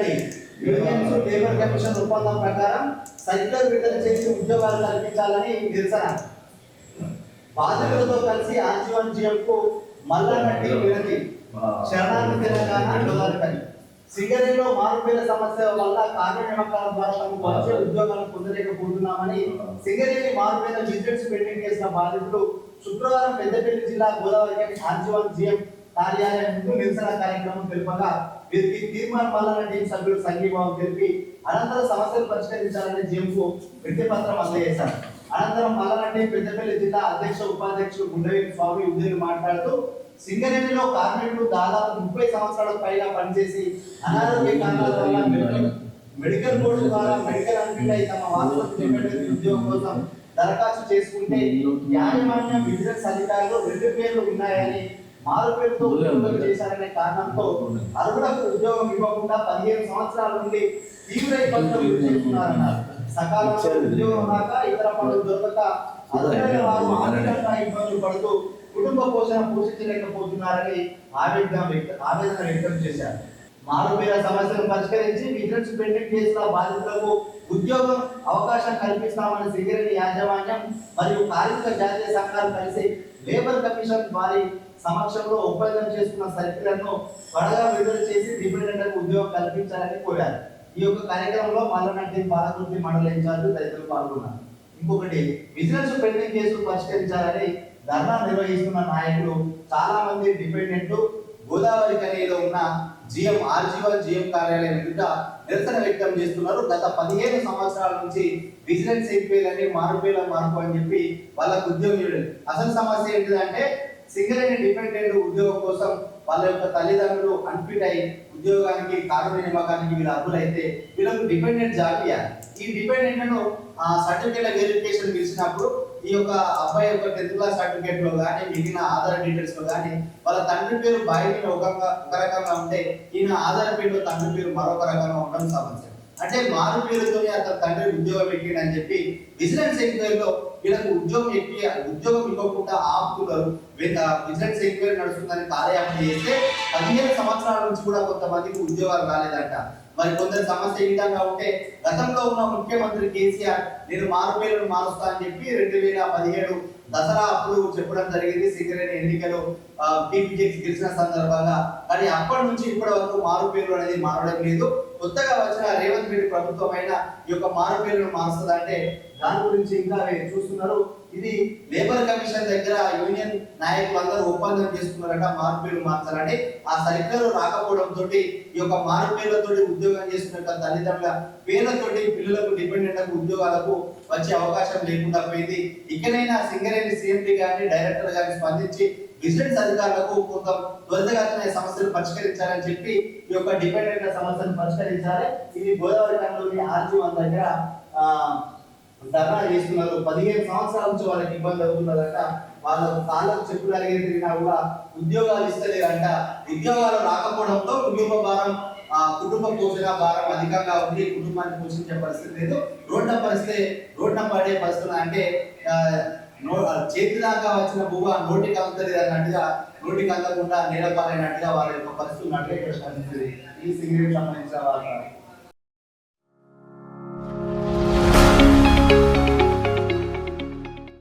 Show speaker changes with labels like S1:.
S1: Origins labour commission ఒప్పందం ప్రకారం cycle విడుదల చేసి ఉద్యోగాలు కల్పించాలని నిరసన. బాధితులతో కలిసి ఆజీవన్ జీఎంకు మల్లనటి వినతి. శరణార్థి తెలంగాణ డొలారిపల్లి సింగరేలో మారుపేల సమస్య వల్ల కార్మిక ద్వారా తమ వచ్చే ఉద్యోగాలు పొందలేకపోతున్నామని సింగరేని మారుపేల విజిలెన్స్ పెండింగ్ చేసిన బాధితులు శుక్రవారం పెద్దపల్లి జిల్లా గోదావరి ఆర్జీవన్ జిఎం కార్యాలయం ముందు నిరసన కార్యక్రమం తెలుపగా వీరికి తీర్మానం పాలన టీం సభ్యులు సంఘీభావం తెలిపి అనంతరం సమస్యలు పరిష్కరించాలని జిఎంకు వినతి పత్రం అందజేశారు. అనంతరం మల్లనటి పెద్దపల్లి జిల్లా అధ్యక్ష ఉపాధ్యక్షుడు గుండెవేలి స్వామి ఉదయం మాట్లాడుతూ సింగరేణిలో కార్మికులు దాదాపు ముప్పై సంవత్సరాల పైగా పనిచేసి అనారోగ్య కారణాల వల్ల మెడికల్- మెడికల్ బోర్డు ద్వారా మెడికల్ అన్ఫిట్ తమ వాస్తవ ఉద్యోగం కోసం దరఖాస్తు చేసుకుంటే యాజమాన్యం విజిలెన్స్ అధికారులు రెండు పేర్లు ఉన్నాయని మారు పేరుతో ఉద్యోగం చేశారనే కారణంతో అర్హులకు ఉద్యోగం ఇవ్వకుండా పదిహేను సంవత్సరాల నుండి తీవ్ర ఇబ్బందులు గురి చేస్తున్నారన్నారు. సకాలంలో ఉద్యోగం రాక ఇతర పనులు దొరకక అర్హులైన వారు ఆర్థికంగా ఇబ్బందులు పడుతూ కుటుంబ పోషణ పోషించలేకపోతున్నారని ఆవేదన వ్యక్త ఆవేదన వ్యక్తం చేశారు. మారుపేర సమస్యను పరిష్కరించి విజిలెన్స్ పెండింగ్ కేసుల బాధితులకు ఉద్యోగం అవకాశం కల్పిస్తామని సింగరేణి యాజమాన్యం మరియు కార్మిక జాతీయ సంఘాలు కలిసి లేబర్ కమిషన్ వారి సమక్షంలో ఒప్పందం చేసుకున్న సర్కిలను త్వరగా విడుదల చేసి డిపెండెంట్లకు ఉద్యోగం కల్పించాలని కోరారు. ఈ యొక్క కార్యక్రమంలో మల్లనంటి పాలకుర్తి మండల ఇన్ఛార్జ్ తదితరులు పాల్గొన్నారు. ఇంకొకటి విజిలెన్స్ పెండింగ్ కేసులు పరిష్కరించాలని ధర్నా నిర్వహిస్తున్న నాయకులు చాలా మంది డిపెండెంట్ గోదావరి కనీలో ఉన్న జిఎం ఆర్జీవల్ జిఎం కార్యాలయం ఎదుట నిరసన వ్యక్తం చేస్తున్నారు. గత పదిహేను సంవత్సరాల నుంచి విజిలెన్స్ ఎంపీలని మారుపేల మార్పు అని చెప్పి వాళ్ళకు ఉద్యోగం అసలు సమస్య ఏంటిదంటే సింగరేణి డిపెండెంట్ ఉద్యోగం కోసం వాళ్ళ యొక్క తల్లిదండ్రులు అన్ఫిట్ అయి ఉద్యోగానికి కార్మిక నియామకానికి వీళ్ళు అర్హులైతే వీళ్ళకు డిపెండెంట్ జాబ్ ఇవ్వాలి ఈ డిపెండెంట్ను ఆ సర్టిఫికేట్ వెరిఫికేషన్ పిలిచినప్పుడు ఈ యొక్క అబ్బాయి యొక్క టెన్త్ క్లాస్ సర్టిఫికేట్లో కానీ మిగిలిన ఆధార్ డీటెయిల్స్లో కానీ వాళ్ళ తండ్రి పేరు బాయ్ మీద ఒక ఒక రకంగా ఉంటే ఈయన ఆధార్ పేరులో తండ్రి పేరు మరొక రకంగా ఉండడం సమస్య. అంటే మారు పేరుతోనే అతని తండ్రి ఉద్యోగం పెట్టాడని అని చెప్పి విజిలెన్స్ ఎంక్వైరీలో వీళ్ళకు ఉద్యోగం ఎక్కి ఉద్యోగం ఇవ్వకుండా ఆపుతున్నారు. విజిలెన్స్ ఎంక్వైరీ నడుస్తుందని కార్యాలయం చేస్తే పదిహేను సంవత్సరాల నుంచి కూడా కొంతమందికి ఉద్యోగాలు రాలేదంట. మరి కొందరు సమస్య ఈ విధంగా ఉంటే గతంలో ఉన్న ముఖ్యమంత్రి కేసీఆర్ నేను మారు పేరును మారుస్తా అని చెప్పి రెండు వేల పదిహేడు దసరా అప్పుడు చెప్పడం జరిగింది సింగరేణి ఎన్నికలు. టీపీజీకి గెలిచిన సందర్భంగా. కానీ అప్పటి నుంచి ఇప్పటి వరకు మారు పేరు అనేది మారడం లేదు. కొత్తగా వచ్చిన రేవంత్ రెడ్డి ప్రభుత్వం ఈ యొక్క మారుపేరును పేరును అంటే దాని గురించి ఇంకా చూస్తున్నారు. ఇది లేబర్ కమిషన్ దగ్గర యూనియన్ నాయకులు అందరూ ఒప్పందం చేసుకున్నారట మార్పులు మార్చాలని. ఆ సరిగ్గా రాకపోవడంతో ఈ యొక్క మార్పులతో ఉద్యోగం చేస్తున్న తల్లిదండ్రుల పేర్లతోటి పిల్లలకు డిపెండెంట్ ఉద్యోగాలకు వచ్చే అవకాశం లేకుండా పోయింది. ఇకనైనా సింగరేణి సీఎండి గారిని డైరెక్టర్ గారిని స్పందించి విజిలెన్స్ అధికారులకు కొంత త్వరితగతిన సమస్యలు పరిష్కరించాలని చెప్పి ఈ యొక్క డిపెండెంట్ సమస్యను పరిష్కరించాలి. ఇది గోదావరి కనులోని ఆర్జీవన్ దగ్గర ధర్నా చేస్తున్నారు. పదిహేను సంవత్సరాల నుంచి వాళ్ళకి ఇబ్బంది అవుతున్నదంట. వాళ్ళకు కాళ్ళకు చెప్పులు అడిగి తిరిగినా కూడా ఉద్యోగాలు ఇస్తలేదంట ఉద్యోగాలు రాకపోవడంతో కుటుంబ భారం ఆ కుటుంబ పోషణ భారం అధికంగా ఉంది. కుటుంబాన్ని పోషించే పరిస్థితి లేదు. రోడ్ల పరిస్థితి రోడ్ల పడే పరిస్థితులు అంటే చేతి దాకా వచ్చిన భూమ నోటికి అందుతుంది అన్నట్టుగా నోటికి అందకుండా నేలపాలైనట్టుగా వాళ్ళ యొక్క పరిస్థితులు అట్లే ఇక్కడ కనిపిస్తుంది ఈ సింగిల్ సంబంధించిన వాళ్ళ